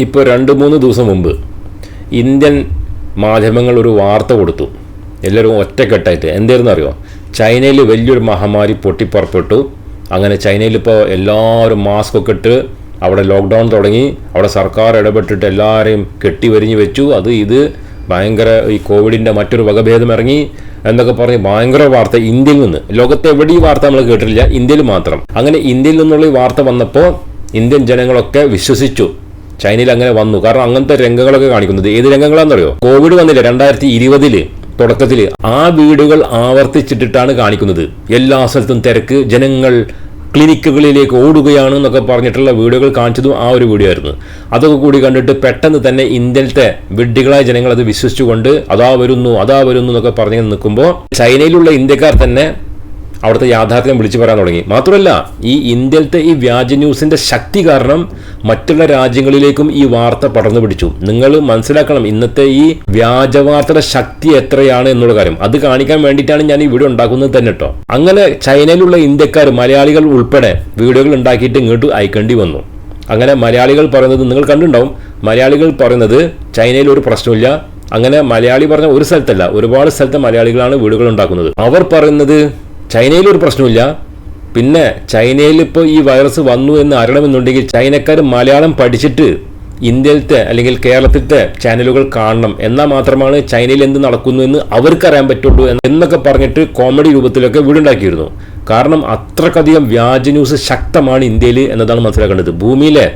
ഇപ്പോൾ രണ്ട് മൂന്ന് ദിവസം മുമ്പ് ഇന്ത്യൻ മാധ്യമങ്ങൾ ഒരു വാർത്ത കൊടുത്തു. എല്ലാവരും ഒറ്റക്കെട്ടായിട്ട്. എന്തായിരുന്നു അറിയോ? ചൈനയിൽ വലിയൊരു മഹാമാരി പൊട്ടിപ്പുറപ്പെട്ടു. അങ്ങനെ ചൈനയിൽ ഇപ്പോൾ എല്ലാവരും മാസ്ക് ഒക്കെ ഇട്ട് അവിടെ ലോക്ക്ഡൗൺ തുടങ്ങി. അവിടെ സർക്കാർ ഇടപെട്ടിട്ട് എല്ലാവരെയും കെട്ടി വരിഞ്ഞ് വെച്ചു. അത് ഇത് ഭയങ്കര ഈ കോവിഡിന്റെ മറ്റൊരു വകഭേദം ഇറങ്ങി എന്നൊക്കെ പറഞ്ഞ് ഭയങ്കര വാർത്ത ഇന്ത്യയിൽ നിന്ന്. ലോകത്തെ എവിടെ ഈ വാർത്ത നമ്മൾ കേട്ടിട്ടില്ല. ഇന്ത്യയിൽ മാത്രം. അങ്ങനെ ഇന്ത്യയിൽ നിന്നുള്ള ഈ വാർത്ത വന്നപ്പോൾ ഇന്ത്യൻ ജനങ്ങളൊക്കെ വിശ്വസിച്ചു. ചൈനയിൽ അങ്ങനെ വന്നു. കാരണം അങ്ങനത്തെ രംഗങ്ങളൊക്കെ കാണിക്കുന്നത്. ഏത് രംഗങ്ങളാണെന്നറിയോ കോവിഡ് വന്നില്ല രണ്ടായിരത്തി ഇരുപതിൽ തുടക്കത്തിൽ ആ വീടുകൾ ആവർത്തിച്ചിട്ടിട്ടാണ് കാണിക്കുന്നത്. എല്ലാ സ്ഥലത്തും തിരക്ക്. ജനങ്ങൾ ക്ലിനിക്കുകളിലേക്ക് ഓടുകയാണ് എന്നൊക്കെ പറഞ്ഞിട്ടുള്ള വീഡിയോകൾ കാണിച്ചതും ആ ഒരു വീഡിയോ ആയിരുന്നു. അതൊക്കെ കൂടി കണ്ടിട്ട് പെട്ടെന്ന് തന്നെ ഇന്ത്യയിലത്തെ വിഡ്ഢികളായ ജനങ്ങൾ അത് വിശ്വസിച്ചുകൊണ്ട് അതാ വരുന്നു അതാ വരുന്നു എന്നൊക്കെ പറഞ്ഞ് നിൽക്കുമ്പോൾ ചൈനയിലുള്ള ഇന്ത്യക്കാർ തന്നെ അവിടുത്തെ യാഥാർത്ഥ്യം വിളിച്ചു പറയാൻ തുടങ്ങി. മാത്രമല്ല ഈ ഇന്ത്യയിലത്തെ ഈ വ്യാജ ന്യൂസിന്റെ ശക്തി കാരണം മറ്റുള്ള രാജ്യങ്ങളിലേക്കും ഈ വാർത്ത പടർന്നു പിടിച്ചു. നിങ്ങൾ മനസ്സിലാക്കണം ഇന്നത്തെ ഈ വ്യാജ വാർത്തയുടെ ശക്തി എത്രയാണ് എന്നുള്ള കാര്യം. അത് കാണിക്കാൻ വേണ്ടിയിട്ടാണ് ഞാൻ ഈ വീഡിയോ ഉണ്ടാക്കുന്നത് തന്നെ കേട്ടോ അങ്ങനെ ചൈനയിലുള്ള ഇന്ത്യക്കാർ മലയാളികൾ ഉൾപ്പെടെ വീഡിയോകൾ ഉണ്ടാക്കിയിട്ട് ഇങ്ങോട്ട് അയക്കേണ്ടി വന്നു. അങ്ങനെ മലയാളികൾ പറയുന്നത് നിങ്ങൾ കണ്ടിട്ടുണ്ടാവും. മലയാളികൾ പറയുന്നത് ചൈനയിൽ ഒരു പ്രശ്നമില്ല അങ്ങനെ മലയാളി പറഞ്ഞ ഒരു സ്ഥലത്തല്ല ഒരുപാട് സ്ഥലത്തെ മലയാളികളാണ് വീടുകൾ ഉണ്ടാക്കുന്നത്. അവർ പറയുന്നത് ചൈനയിൽ ഒരു പ്രശ്നമില്ല പിന്നെ ചൈനയിൽ ഇപ്പോൾ ഈ വൈറസ് വന്നു എന്ന് അറിയണമെന്നുണ്ടെങ്കിൽ ചൈനക്കാർ മലയാളം പഠിച്ചിട്ട് ഇന്ത്യയിലത്തെ അല്ലെങ്കിൽ കേരളത്തിലത്തെ ചാനലുകൾ കാണണം. എന്നാൽ മാത്രമാണ് ചൈനയിൽ എന്ത് നടക്കുന്നു എന്ന് അവർക്കറിയാൻ പറ്റുള്ളൂ എന്നൊക്കെ പറഞ്ഞിട്ട് കോമഡി രൂപത്തിലൊക്കെ വീടുണ്ടാക്കിയിരുന്നു. കാരണം അത്രക്കധികം വ്യാജ ന്യൂസ് ശക്തമാണ് ഇന്ത്യയിൽ എന്നതാണ് മനസ്സിലാക്കേണ്ടത്. ഭൂമിയിലെ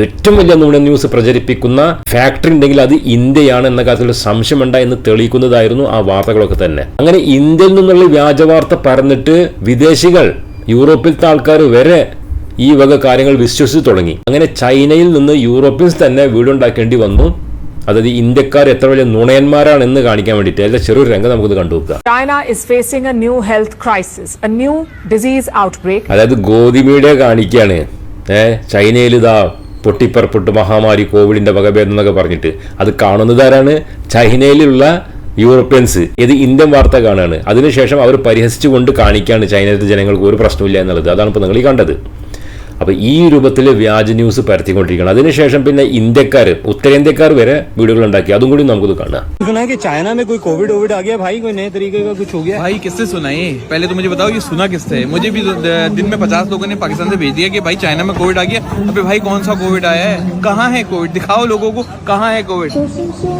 ഏറ്റവും വലിയ നുണ ന്യൂസ് പ്രചരിപ്പിക്കുന്ന ഫാക്ടറി ഉണ്ടെങ്കിൽ അത് ഇന്ത്യയാണ് എന്ന കാര്യത്തിൽ സംശയമുണ്ട എന്ന് തെളിയിക്കുന്നതായിരുന്നു ആ വാർത്തകളൊക്കെ തന്നെ. അങ്ങനെ ഇന്ത്യയിൽ നിന്നുള്ള വ്യാജ വാർത്ത പറഞ്ഞിട്ട് വിദേശികൾ യൂറോപ്പിലത്തെ ആൾക്കാർ വരെ ഈ വക കാര്യങ്ങൾ വിശ്വസിച്ച് തുടങ്ങി. അങ്ങനെ ചൈനയിൽ നിന്ന് യൂറോപ്യൻസ് തന്നെ വീടുണ്ടാക്കേണ്ടി വന്നു. അതായത് ഇന്ത്യക്കാർ എത്ര വലിയ നുണയന്മാരാണ് എന്ന് കാണിക്കാൻ വേണ്ടിയിട്ട്. അതിലെ ചെറിയൊരു രംഗം നമുക്ക് കണ്ടുവെക്കുക China a new health crisis a new disease outbreak അതായത് ഗോതിമീഡിയ കാണിക്കുകയാണ്. ഏഹ് ചൈനയിൽ ഇതാ പൊട്ടിപ്പുറപ്പെട്ടു മഹാമാരി കോവിഡിന്റെ വകഭേദം എന്നൊക്കെ പറഞ്ഞിട്ട്. അത് കാണുന്നത് ആരാണ് ചൈനയിലുള്ള യൂറോപ്യൻസ്. ഇത് ഇന്ത്യൻ വാർത്ത കാണുകയാണ് അതിനുശേഷം അവർ പരിഹസിച്ചുകൊണ്ട് കാണിക്കുകയാണ് ചൈനയിലത്തെ ജനങ്ങൾക്ക് ഒരു പ്രശ്നമില്ല എന്നുള്ളത്. അതാണ് ഇപ്പോൾ നിങ്ങൾ ഈ കണ്ടത്. അപ്പോൾ ഈ രൂപത്തിൽ വ്യാജ ന്യൂസ് പരത്തിക്കൊണ്ടിരിക്കണം അതിനുശേഷം പിന്നെ ഇന്ത്യക്കാർ ഉത്തരേന്ത്യക്കാർ വരെ വീഡിയോകൾ ഉണ്ടാക്കി അതും കൂടി നമുക്കത് കാണാം सुना है कि चाइना में कोई कोविड वोविड आ गया भाई कोई नए तरीके का कुछ हो गया भाई किससे सुना ये पहले तो मुझे बताओ ये सुना किससे है मुझे भी द- दिन में पचास लोगों ने पाकिस्तान से भेज दिया कि भाई चाइना में कोविड आ गया अबे भाई कौन सा कोविड आया है कहाँ है कोविड दिखाओ लोगों को कहाँ है कोविड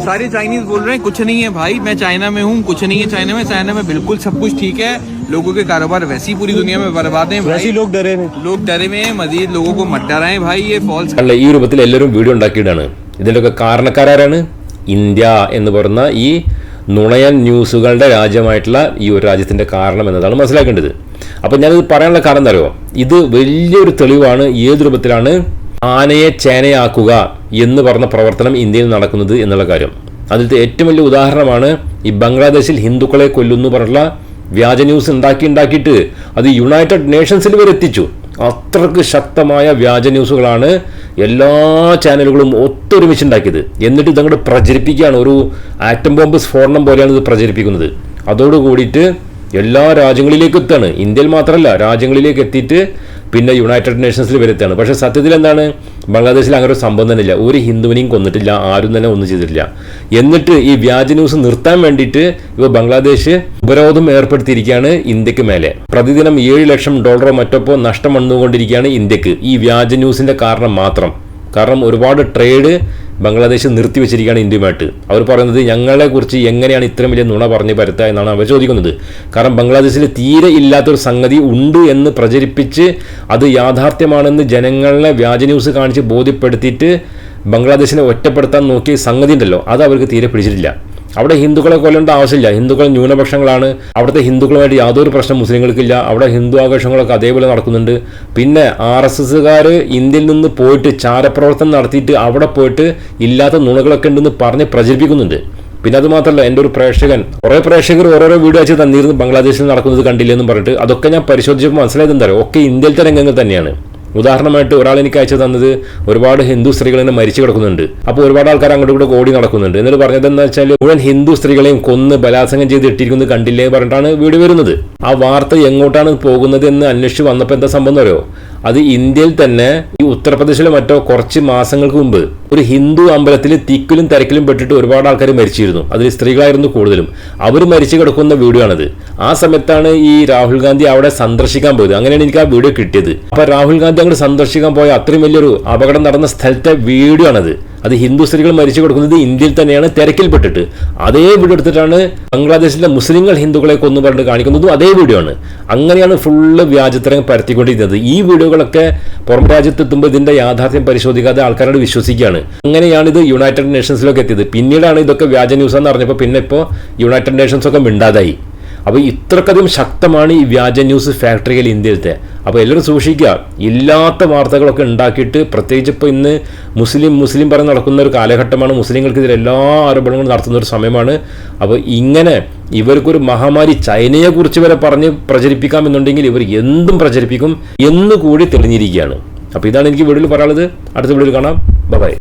सारे चाइनीज बोल रहे हैं कुछ नहीं है भाई मैं चाइना में हूँ कुछ नहीं है चाइना में चाइना में बिल्कुल सब कुछ ठीक है लोगों के कारोबार वैसे ही पूरी दुनिया में बर्बाद है वैसे ही भाई लोग डरे हैं लोग डरे हुए हैं मजीद लोगों को मत डराएं भाई ये फॉल्स അല്ല ഈ രൂപത്തിൽ എല്ലാവരും വീഡിയോ ഉണ്ടാക്കിയിട്ടാണ് ഇതിൻ്റെയൊക്കെ കാരണക്കാരാരാണ് ഇന്ത്യ എന്ന് പറയുന്ന ഈ നുണയൻ ന്യൂസുകളുടെ രാജ്യമായിട്ടുള്ള ഈ ഒരു രാജ്യത്തിൻ്റെ കാരണം എന്നതാണ് മനസ്സിലാക്കേണ്ടത് അപ്പം ഞാനിത് പറയാനുള്ള കാരണം എന്താ അറിയോ ഇത് വലിയൊരു തെളിവാണ് ഏത് രൂപത്തിലാണ് ആനയെ ചേനയാക്കുക എന്ന് പറഞ്ഞ പ്രവർത്തനം ഇന്ത്യയിൽ നടക്കുന്നത് എന്നുള്ള കാര്യം അതിലത്തെ ഏറ്റവും വലിയ ഉദാഹരണമാണ് ഈ ബംഗ്ലാദേശിൽ ഹിന്ദുക്കളെ കൊല്ലുന്നു പറഞ്ഞുള്ള വ്യാജ ന്യൂസ് ഉണ്ടാക്കി ഉണ്ടാക്കിയിട്ട് അത് യുണൈറ്റഡ് നേഷൻസിൽ വരെ എത്തിച്ചു. അത്രയ്ക്ക് ശക്തമായ വ്യാജ ന്യൂസുകളാണ് എല്ലാ ചാനലുകളും ഒത്തൊരുമിച്ചുണ്ടാക്കിയത് എന്നിട്ട് ഇതങ്ങോട്ട് പ്രചരിപ്പിക്കുകയാണ്. ഒരു ആറ്റം ബോംബ് സ്ഫോടനം പോലെയാണ് ഇത് പ്രചരിപ്പിക്കുന്നത്. അതോട് കൂടിയിട്ട് എല്ലാ രാജ്യങ്ങളിലേക്ക് എത്താണ് ഇന്ത്യയിൽ മാത്രമല്ല രാജ്യങ്ങളിലേക്ക് എത്തിയിട്ട് പിന്നെ യുണൈറ്റഡ് നേഷൻസിൽ വരുത്തുകയാണ് പക്ഷേ സത്യത്തിൽ എന്താണ് ബംഗ്ലാദേശിൽ അങ്ങനെ ഒരു സംഭവം തന്നെ ഇല്ല. ഒരു ഹിന്ദുവിനെയും കൊന്നിട്ടില്ല. ആരും തന്നെ ഒന്നും ചെയ്തിട്ടില്ല. എന്നിട്ട് ഈ വ്യാജ ന്യൂസ് നിർത്താൻ വേണ്ടിയിട്ട് ഇപ്പോൾ ബംഗ്ലാദേശ് ഉപരോധം ഏർപ്പെടുത്തിയിരിക്കുകയാണ് ഇന്ത്യയ്ക്ക് മേലെ. പ്രതിദിനം ഏഴ് ലക്ഷം ഡോളറോ മറ്റൊപ്പോ നഷ്ടം വന്നുകൊണ്ടിരിക്കുകയാണ് ഇന്ത്യയ്ക്ക്. ഈ വ്യാജ ന്യൂസിന്റെ കാരണം മാത്രം. കാരണം ഒരുപാട് ട്രേഡ് ബംഗ്ലാദേശ് നിർത്തിവെച്ചിരിക്കുകയാണ് ഇന്ത്യയുമായിട്ട്. അവർ പറയുന്നത് ഞങ്ങളെ കുറിച്ച് എങ്ങനെയാണ് ഇത്രയും വലിയ നുണ പറഞ്ഞ് പരത്തുക എന്നാണ് അവർ ചോദിക്കുന്നത്. കാരണം ബംഗ്ലാദേശിൽ തീരെ ഇല്ലാത്തൊരു സംഗതി ഉണ്ട് എന്ന് പ്രചരിപ്പിച്ച് അത് യാഥാർത്ഥ്യമാണെന്ന് ജനങ്ങളെ വ്യാജ ന്യൂസ് കാണിച്ച് ബോധ്യപ്പെടുത്തിയിട്ട് ബംഗ്ലാദേശിനെ ഒറ്റപ്പെടുത്താൻ നോക്കിയ സംഗതി ഉണ്ടല്ലോ. അത് അവർക്ക് തീരെ പിടിച്ചിട്ടില്ല. അവിടെ ഹിന്ദുക്കളെ കൊല്ലേണ്ട ആവശ്യമില്ല. ഹിന്ദുക്കൾ ന്യൂനപക്ഷങ്ങളാണ്. അവിടുത്തെ ഹിന്ദുക്കളുമായിട്ട് യാതൊരു പ്രശ്നം മുസ്ലിങ്ങൾക്കില്ല. അവിടെ ഹിന്ദു ആഘോഷങ്ങളൊക്കെ അതേപോലെ നടക്കുന്നുണ്ട്. പിന്നെ ആർ എസ് എസ്സുകാർ ഇന്ത്യയിൽ നിന്ന് പോയിട്ട് ചാരപ്രവർത്തനം നടത്തിയിട്ട് അവിടെ പോയിട്ട് ഇല്ലാത്ത നുണകളൊക്കെ ഉണ്ടെന്ന് പറഞ്ഞ് പ്രചരിപ്പിക്കുന്നുണ്ട്. പിന്നെ അത് മാത്രമല്ല എന്റെ ഒരു പ്രേക്ഷകൻ കുറേ പ്രേക്ഷകർ ഓരോരോ വീഡിയോ അയച്ച് തന്നിരുന്നു ബംഗ്ലാദേശിൽ നടക്കുന്നത് കണ്ടില്ലെന്നും പറഞ്ഞിട്ട്. അതൊക്കെ ഞാൻ പരിശോധിച്ചപ്പോൾ മനസ്സിലായത് എന്താ പറയുക ഒക്കെ ഇന്ത്യയിലത്തെ രംഗങ്ങൾ തന്നെയാണ്. ഉദാഹരണമായിട്ട് ഒരാൾ എനിക്ക് അയച്ചു തന്നത് ഒരുപാട് ഹിന്ദു സ്ത്രീകൾ തന്നെ മരിച്ചു കിടക്കുന്നുണ്ട്. അപ്പോൾ ഒരുപാട് ആൾക്കാർ അങ്ങോട്ട് കൂടെ ഓടി നടക്കുന്നുണ്ട്. എന്നിട്ട് പറഞ്ഞത് എന്താ വെച്ചാൽ മുഴുവൻ ഹിന്ദു സ്ത്രീകളെയും കൊന്ന് ബലാത്സംഗം ചെയ്ത് ഇട്ടിരിക്കുന്നത് കണ്ടില്ലേ പറഞ്ഞിട്ടാണ് വീട് വരുന്നത്. ആ വാർത്ത എങ്ങോട്ടാണ് പോകുന്നത് എന്ന് അന്വേഷിച്ച് വന്നപ്പോൾ എന്താ സംഭവം അറിയോ? അത് ഇന്ത്യയിൽ തന്നെ ഈ ഉത്തർപ്രദേശിലെ മറ്റോ കുറച്ച് മാസങ്ങൾക്ക് മുമ്പ് ഒരു ഹിന്ദു അമ്പലത്തിൽ തിക്കിലും തിരക്കിലും പെട്ടിട്ട് ഒരുപാട് ആൾക്കാർ മരിച്ചിരുന്നു. അതിൽ സ്ത്രീകളായിരുന്നു കൂടുതലും. അവർ മരിച്ചു കിടക്കുന്ന വീഡിയോ ആണത് ആ സമയത്താണ് ഈ രാഹുൽ ഗാന്ധി അവിടെ സന്ദർശിക്കാൻ പോയത്. അങ്ങനെയാണ് എനിക്ക് ആ വീഡിയോ കിട്ടിയത്. അപ്പൊ രാഹുൽ ഗാന്ധി അങ്ങോട്ട് സന്ദർശിക്കാൻ പോയ അത്രയും വലിയൊരു അപകടം നടന്ന സ്ഥലത്തെ വീഡിയോ ആണത്. അത് ഹിന്ദു സ്ത്രീകൾ മരിച്ചു കൊടുക്കുന്നത് ഇന്ത്യയിൽ തന്നെയാണ് തിരക്കിൽപ്പെട്ടിട്ട്. അതേ വീഡിയോ എടുത്തിട്ടാണ് ബംഗ്ലാദേശിലെ മുസ്ലിങ്ങൾ ഹിന്ദുക്കളെ കൊന്നു പറഞ്ഞിട്ട് കാണിക്കുന്നതും അതേ വീഡിയോ ആണ്. അങ്ങനെയാണ് ഫുള്ള് വ്യാജത്തരം പരത്തിക്കൊണ്ടിരുന്നത്. ഈ വീഡിയോകളൊക്കെ പുറം രാജ്യത്തെത്തുമ്പോൾ ഇതിന്റെ യാഥാർത്ഥ്യം പരിശോധിക്കാതെ ആൾക്കാരോട് വിശ്വസിക്കുകയാണ്. അങ്ങനെയാണ് ഇത് യുണൈറ്റഡ് നേഷൻസിലൊക്കെ എത്തിയത്. പിന്നീടാണ് ഇതൊക്കെ വ്യാജ ന്യൂസ് എന്ന് അറിഞ്ഞപ്പോൾ പിന്നെ ഇപ്പോൾ യുണൈറ്റഡ് നേഷൻസ് ഒക്കെ മിണ്ടാതായി. അപ്പോൾ ഇത്രക്കധികം ശക്തമാണ് ഈ വ്യാജ ന്യൂസ് ഫാക്ടറികൾ ഇന്ത്യയിലത്തെ. അപ്പോൾ എല്ലാവരും സൂക്ഷിക്കുക ഇല്ലാത്ത വാർത്തകളൊക്കെ ഉണ്ടാക്കിയിട്ട് പ്രത്യേകിച്ച് ഇപ്പോൾ ഇന്ന് മുസ്ലിം മുസ്ലിം പറഞ്ഞ് നടക്കുന്ന ഒരു കാലഘട്ടമാണ് മുസ്ലിങ്ങൾക്കെതിരെ എല്ലാ ആരോപണങ്ങളും നടത്തുന്ന ഒരു സമയമാണ്. അപ്പോൾ ഇങ്ങനെ ഇവർക്കൊരു മഹാമാരി ചൈനയെക്കുറിച്ച് വരെ പറഞ്ഞ് പ്രചരിപ്പിക്കാമെന്നുണ്ടെങ്കിൽ ഇവർ എന്തും പ്രചരിപ്പിക്കും എന്നുകൂടി തെളിഞ്ഞിരിക്കുകയാണ്. അപ്പോൾ ഇതാണ് എനിക്ക് വീഡിയോയിൽ പറയാനുള്ളത്. അടുത്ത വീഡിയോയിൽ കാണാം. ബൈ